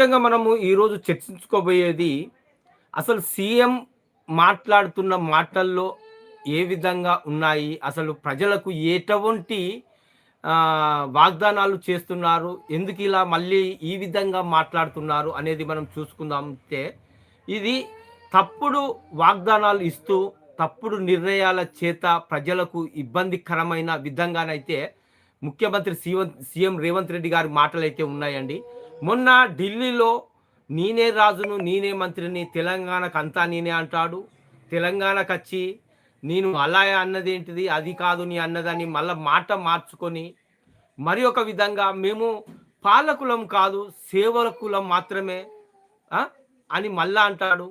ముఖ్యంగా మనము ఈరోజు చర్చించుకోబోయేది అసలు సీఎం మాట్లాడుతున్న మాటల్లో ఏ విధంగా ఉన్నాయి? అసలు ప్రజలకు ఎటువంటి వాగ్దానాలు చేస్తున్నారు? ఎందుకు ఇలా మళ్ళీ ఈ విధంగా మాట్లాడుతున్నారు అనేది మనం చూసుకుందాం అంటే ఇది తప్పుడు వాగ్దానాలు ఇస్తూ తప్పుడు నిర్ణయాల చేత ప్రజలకు ఇబ్బందికరమైన విధంగానైతే ముఖ్యమంత్రి సీఎం సీఎం రేవంత్ రెడ్డి గారి మాటలు అయితే ఉన్నాయండి. మొన్న ఢిల్లీలో నేనే రాజును నేనే మంత్రిని తెలంగాణకు అంతా నేనే అంటాడు. తెలంగాణకు వచ్చి నేను అలా అన్నది ఏంటిది అది కాదు నీ అన్నదని మళ్ళీ మాట మార్చుకొని మరి ఒక విధంగా మేము పాలకులం కాదు సేవకులం మాత్రమే అని మళ్ళా అంటాడు.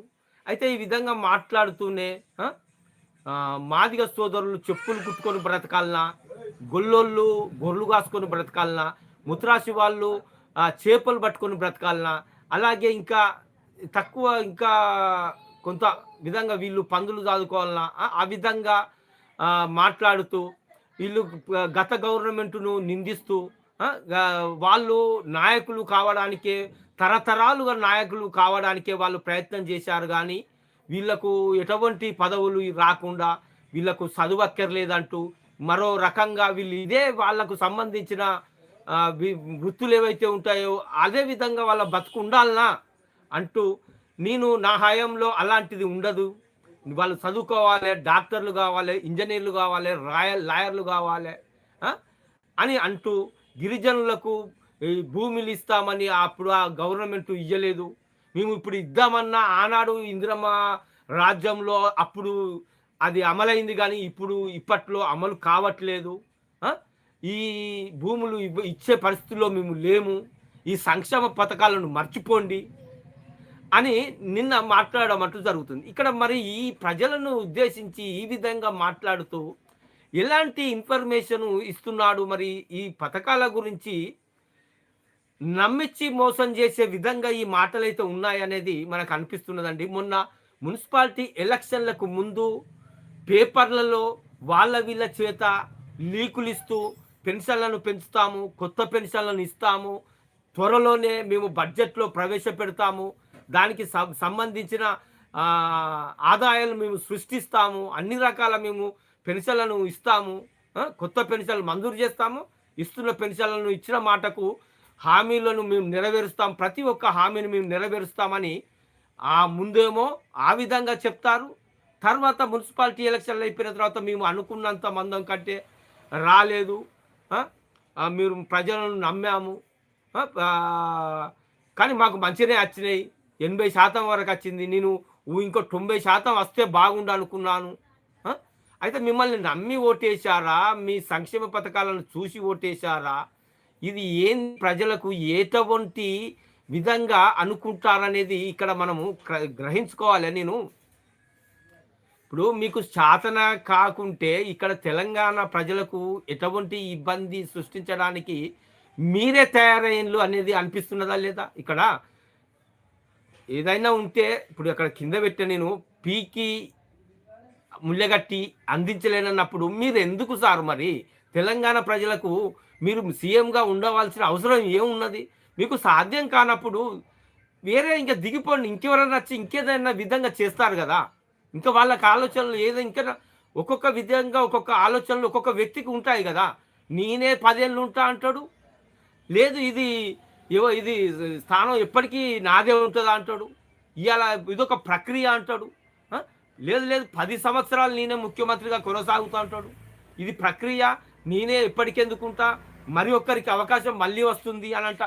అయితే ఈ విధంగా మాట్లాడుతూనే మాదిగ సోదరులు చెప్పులు కుట్టుకొని బ్రతకాలనా? గొల్లోళ్ళు గొర్రెలు కాసుకొని బ్రతకాలనా? ముత్రాసి వాళ్ళు చేపలు పట్టుకొని బ్రతకాలనా? అలాగే ఇంకా తక్కువ ఇంకా కొంత విధంగా వీళ్ళు పందులు చదువుకోవాలన్నా ఆ, విధంగా మాట్లాడుతూ వీళ్ళు గత గవర్నమెంట్ను నిందిస్తూ వాళ్ళు నాయకులు కావడానికే తరతరాలుగా నాయకులు కావడానికే వాళ్ళు ప్రయత్నం చేశారు కానీ వీళ్ళకు ఎటువంటి పదవులు రాకుండా వీళ్ళకు చదువక్కర్లేదంటూ మరో రకంగా వీళ్ళు ఇదే వాళ్ళకు సంబంధించిన వృత్తులు ఏవైతే ఉంటాయో అదే విధంగా వాళ్ళ బతుకు ఉండాలనా అంటూ నేను నా హయాంలో అలాంటిది ఉండదు. వాళ్ళు చదువుకోవాలి డాక్టర్లు కావాలి ఇంజనీర్లు కావాలి రాయల్ లాయర్లు కావాలి అని అంటూ గిరిజనులకు భూమిలు ఇస్తామని అప్పుడు ఆ గవర్నమెంట్ ఇయ్యలేదు. మేము ఇప్పుడు ఇద్దామన్నా ఆనాడు ఇందిరమ్మ రాజ్యంలో అప్పుడు అది అమలైంది కానీ ఇప్పుడు ఇప్పట్లో అమలు కావట్లేదు. ఈ భూములు ఇచ్చే పరిస్థితుల్లో మేము లేము. ఈ సంక్షేమ పథకాలను మర్చిపోండి అని నిన్న మాట్లాడడం అంటూ జరుగుతుంది. ఇక్కడ మరి ఈ ప్రజలను ఉద్దేశించి ఈ విధంగా మాట్లాడుతూ ఎలాంటి ఇన్ఫర్మేషన్ ఇస్తున్నాడు మరి ఈ పథకాల గురించి? నమ్మించి మోసం చేసే విధంగా ఈ మాటలు అయితే ఉన్నాయనేది మనకు అనిపిస్తున్నదండి. మొన్న మున్సిపాలిటీ ఎలక్షన్లకు ముందు పేపర్లలో వాళ్ళ వీళ్ళ చేత లీకులు ఇస్తూ పెన్షన్లను పెంచుతాము కొత్త పెన్షన్లను ఇస్తాము త్వరలోనే మేము బడ్జెట్లో ప్రవేశపెడతాము దానికి సంబంధించిన ఆదాయాలు మేము సృష్టిస్తాము అన్ని రకాల మేము పెన్షన్లను ఇస్తాము కొత్త పెన్షన్లు మంజూరు చేస్తాము ఇస్తున్న పెన్షన్లను ఇచ్చిన మాటకు హామీలను మేము నెరవేరుస్తాం ప్రతి ఒక్క హామీని మేము నెరవేరుస్తామని ఆ ముందేమో ఆ విధంగా చెప్తారు. తర్వాత మున్సిపాలిటీ ఎలక్షన్లు అయిపోయిన తర్వాత మేము అనుకున్నంత మందం కంటే రాలేదు. మీరు ప్రజలను నమ్మాము. కానీ మాకు మంచిగానే వచ్చినాయి. ఎనభై శాతం వరకు వచ్చింది. నేను ఇంకో తొంభై శాతం వస్తే బాగుండు అనుకున్నాను. అయితే మిమ్మల్ని నమ్మి ఓటేశారా? మీ సంక్షేమ పథకాలను చూసి ఓటేశారా? ఇది ఏం ప్రజలకు ఎటువంటి విధంగా అనుకుంటారనేది ఇక్కడ మనము గ్రహించుకోవాలి నేను ఇప్పుడు మీకు శాతన కాకుంటే ఇక్కడ తెలంగాణ ప్రజలకు ఎటువంటి ఇబ్బంది సృష్టించడానికి మీరే తయారైనలు అనేది అనిపిస్తున్నదా లేదా? ఇక్కడ ఏదైనా ఉంటే ఇప్పుడు అక్కడ కింద పెట్టే నేను పీకి ముళ్ళగట్టి అందించలేనన్నప్పుడు మీరు ఎందుకు సార్ మరి? తెలంగాణ ప్రజలకు మీరు సీఎంగా ఉండవలసిన అవసరం ఏమున్నది? మీకు సాధ్యం కానప్పుడు వేరే ఇంకా దిగిపోండి. ఇంకెవరైనా వచ్చి ఇంకేదైనా విధంగా చేస్తారు కదా? ఇంకా వాళ్ళకి ఆలోచనలు ఏదో ఇంకా ఒక్కొక్క విధంగా ఒక్కొక్క ఆలోచనలు ఒక్కొక్క వ్యక్తికి ఉంటాయి కదా. నేనే పదేళ్ళు ఉంటా అంటాడు? లేదు ఇది ఏవో ఇది స్థానం ఎప్పటికీ నాదే ఉంటుందా అంటాడు? ఇవాళ ఇదొక ప్రక్రియ అంటాడు. లేదు లేదు పది సంవత్సరాలు నేనే ముఖ్యమంత్రిగా కొనసాగుతా అంటాడు. ఇది ప్రక్రియ నేనే ఎప్పటికెందుకుంటా మరి ఒక్కరికి అవకాశం మళ్ళీ వస్తుంది అని అంట.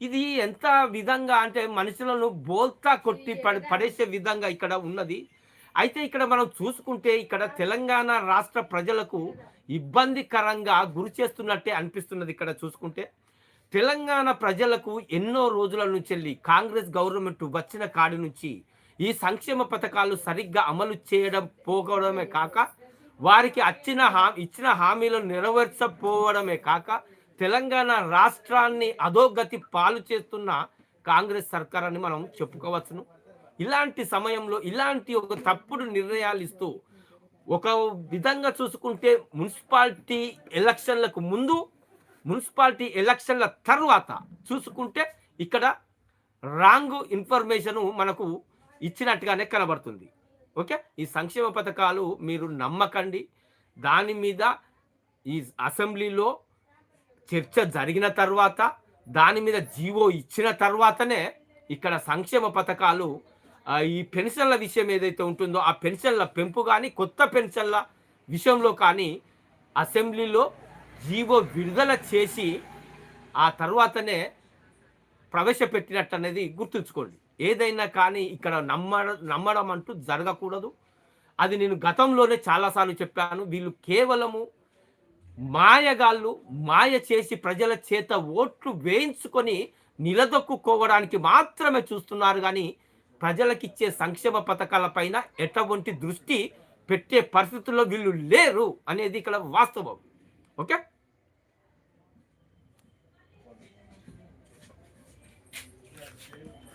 ఇది ఎంత విధంగా అంటే మనుషులను బోల్తా కొట్టి పడేసే విధంగా ఇక్కడ ఉన్నది. అయితే ఇక్కడ మనం చూసుకుంటే ఇక్కడ తెలంగాణ రాష్ట్ర ప్రజలకు ఇబ్బందికరంగా గురి చేస్తున్నట్టే అనిపిస్తున్నది ఇక్కడ చూసుకుంటే. తెలంగాణ ప్రజలకు ఎన్నో రోజుల నుంచి కాంగ్రెస్ గవర్నమెంట్ వచ్చిన కాడి నుంచి ఈ సంక్షేమ పథకాలు సరిగ్గా అమలు చేయడం పోకడమే కాక వారికి వచ్చిన హా ఇచ్చిన హామీలను నెరవేర్చకపోవడమే కాక తెలంగాణ రాష్ట్రాన్ని అధోగతి పాలు చేస్తున్న కాంగ్రెస్ సర్కారాన్ని మనం చెప్పుకోవచ్చును. ఇలాంటి సమయంలో ఇలాంటి ఒక తప్పుడు నిర్ణయాలు ఇస్తూ ఒక విధంగా చూసుకుంటే మున్సిపాలిటీ ఎలక్షన్లకు ముందు మున్సిపాలిటీ ఎలక్షన్ల తర్వాత చూసుకుంటే ఇక్కడ రాంగ్ ఇన్ఫర్మేషన్ మనకు ఇచ్చినట్టుగానే కనబడుతుంది. ఓకే? ఈ సంక్షేమ పథకాలు మీరు నమ్మకండి. దాని మీద ఈ అసెంబ్లీలో చర్చ జరిగిన తర్వాత దాని మీద జీవో ఇచ్చిన తర్వాతనే ఇక్కడ సంక్షేమ పథకాలు ఈ పెన్షన్ల విషయం ఏదైతే ఉంటుందో ఆ పెన్షన్ల పెంపు కానీ కొత్త పెన్షన్ల విషయంలో కానీ అసెంబ్లీలో జీవో విడుదల చేసి ఆ తర్వాతనే ప్రవేశపెట్టినట్టు అనేది గుర్తుంచుకోండి. ఏదైనా కానీ ఇక్కడ నమ్మడం నమ్మడం అంటూ జరగకూడదు. అది నేను గతంలోనే చాలాసార్లు చెప్పాను. వీళ్ళు కేవలము మాయగాళ్ళు మాయ చేసి ప్రజల చేత ఓట్లు వేయించుకొని నిలదొక్కుకోవడానికి మాత్రమే చూస్తున్నారు కానీ ప్రజలకిచ్చే సంక్షేమ పథకాల పైన ఎటువంటి దృష్టి పెట్టే పరిస్థితుల్లో వీళ్ళు లేరు అనేది ఇక్కడ వాస్తవం. ఓకే?